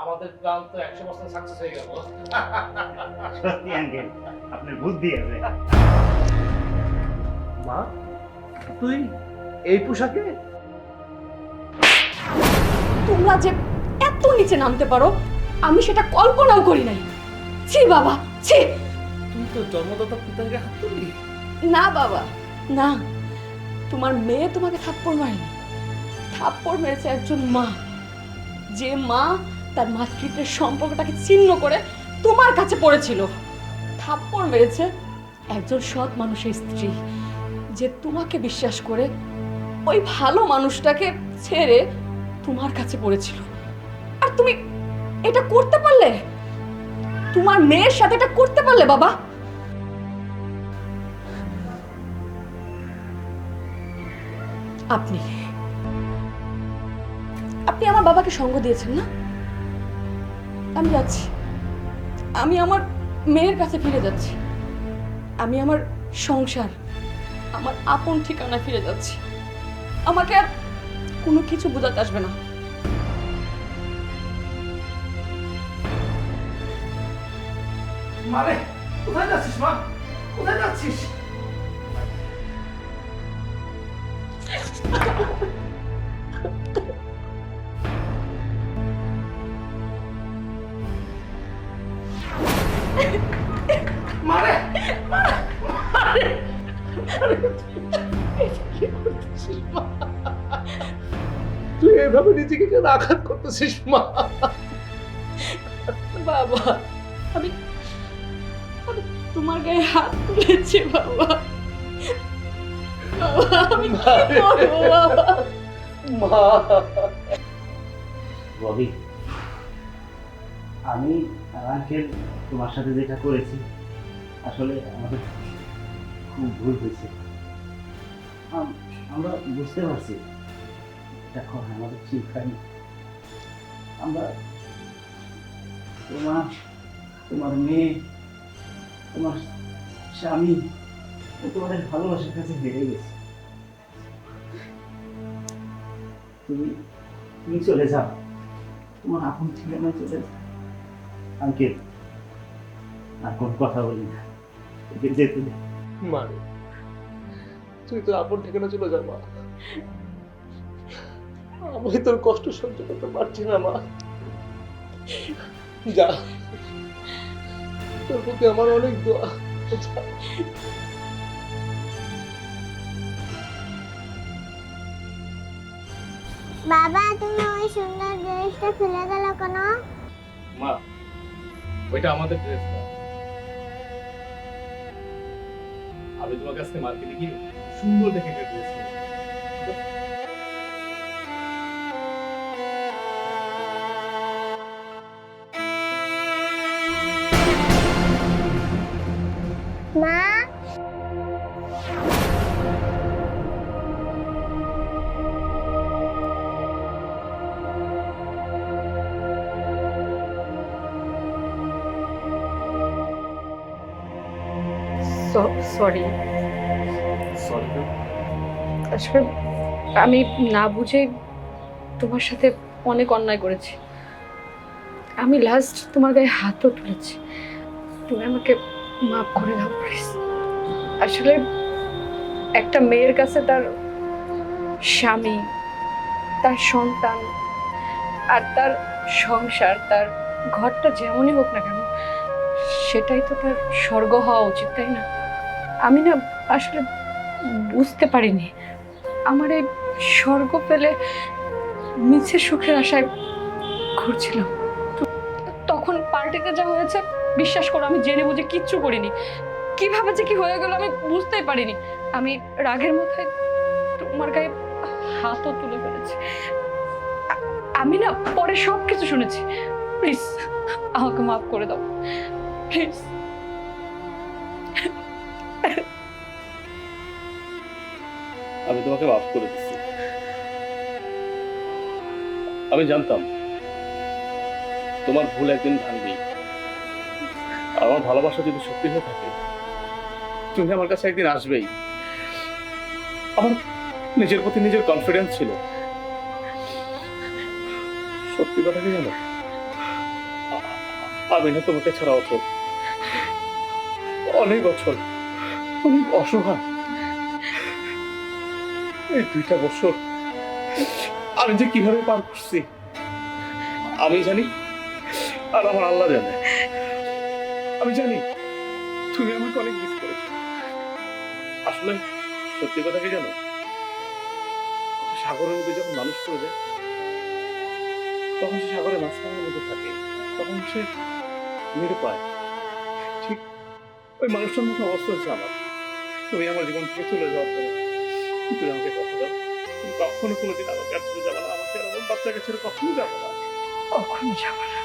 আমাদের প্ল্যান তো একশো পার্সেন্ট সাকসেস হয়ে গেল। সত্যি আঙ্কেল আপনার বুদ্ধি আছে। মা তুই এই পোশাকে? তোমরা যে এত নিচে নামতে পারো আমি সেটা কল্পনাও করি নাই। ছি বাবা ছি। তুই তো জন্মদাতা পিতাকে হাত তুললি? না বাবা না। তোমার মেয়ে তোমাকে থাপ্পড় মারেনি। থাপ্পড় মেরেছে একজন মা। যে মা তার মাতৃত্বের সম্পর্কটাকে ছিন্ন করে তোমার কাছে পড়েছিল। থাপ্পড় মেরেছে একজন সৎ মানুষের স্ত্রী যে তোমাকে বিশ্বাস করে ওই ভালো মানুষটাকে ছেড়ে তোমার কাছে পড়েছিল। আর তুমি এটা করতে পারলে? তোমার মেয়ের সাথে এটা করতে পারলে, বাবা? আপনি আপনি আমার বাবাকে সঙ্গ দিয়েছেন না? আমি যাচ্ছি। আমি আমার মেয়ের কাছে ফিরে যাচ্ছি। আমি আমার সংসার, আমার আপন ঠিকানা ফিরে যাচ্ছি। আমাকে আর কোনো কিছু বোঝাতে আসবে না। মানে কোথায় যাচ্ছিস মা? কোথায় যাচ্ছিস? তুই এভাবে নিজেকে কেন আঘাত করতেছিস মা? বাবা আমি তোমার গায়ে হাত তুলেছি বাবা। বাবা, আমি কি করব বাবা? মা। ববি আমি আঙ্কেল তোমার সাথে যেটা করেছি আসলে আমাদের খুব ভুল হয়েছে। আম- আমরা বুঝতে পারছি। করা আমাদের ঠিক হয়নি আমরা তোমার তোমার মেয়ে, তোমার স্বামী তোমাদের ভালোবাসার কাছে হেরে গেছে। তুমি তুমি চলে যাও। তোমার আপন ঠিকানায় চলে যাও। আঙ্কেল, আর কোন কথা বলি না। ওকে যেতে দে। মানে তুই তো আপন ঠিকানা চলে যা মা। আমি তোর কষ্ট সহ্য করতে পারছি না মা। যা। তোর প্রতি আমার অনেক দোয়া। বাবা তুমি ওই সুন্দর ড্রেসটা খুলে গেল কেন? মা ওইটা আমাদের ড্রেস না। আমি তোমার কাছ থেকে মার্কেটে গিয়ে সুন্দর দেখে একটা ড্রেস সরি সরি আসলে আমি না বুঝে তোমার সাথে অনেক অন্যায় করেছি। আমি লাস্ট তোমার গায়ে হাতও তুলেছি। তুমি আমাকে মাফ করে দাও প্লিজ আসলে একটা মেয়ের কাছে তার স্বামী তার সন্তান আর তার সংসার তার ঘরটা যেমনই হোক না কেন সেটাই তো তার স্বর্গ হওয়া উচিত, তাই না? আমি না আসলে বুঝতে পারিনি। আমার এই স্বর্গ পেলে মিছে সুখের আশায় ঘুরছিলাম। তখন পার্টিতে যা হয়েছে, বিশ্বাস করো, আমি জেনে বুঝে কিচ্ছু করিনি। কীভাবে যে কি হয়ে গেল আমি বুঝতেই পারিনি। আমি রাগের মাথায় তোমার গায়ে হাতও তুলে ফেলেছি। আমি না পরে সব কিছু শুনেছি। প্লিজ, আমাকে মাফ করে দাও। প্লিজ আমি তোমাকে মাফ করে দিচ্ছি আমি জানতাম তোমার ভুল একদিন ভাঙবেই। আর আমার ভালোবাসা যদি সত্যি হয়ে থাকে, তুমি আমার কাছে একদিন আসবেই। আমার নিজের প্রতি নিজের কনফিডেন্স ছিল। সত্যি কথা কি জানো? আমি না তোমাকে ছাড়া অচল অনেক অচল অনেক অসহায়। এই দুইটা বছর আমি যে কীভাবে পার করছি, আমি জানি, আর আমার আল্লাহ জানে। আমি জানি, তুমি আমাকে অনেক মিস করেছ। আসলে সত্যি কথা কি জানো? সাগরের মধ্যে যখন মানুষ পড়ে যায়, তখন সে সাগরের মাঝখানের মধ্যে থাকে, তখন সে মেরে ঠিক ওই মানুষটার মতো অবস্থা হচ্ছে আমার। তুমি আমার জীবন থেকে চলে যাওয়ার পরে তুমি আমাকে কথা দাও। তুমি কখনো কোনোদিন আমাকে আর কাছে যাবে না আমাকে এরকম বাচ্চাকে ছেড়ে কখনো যাবে না। কখনো যাব না।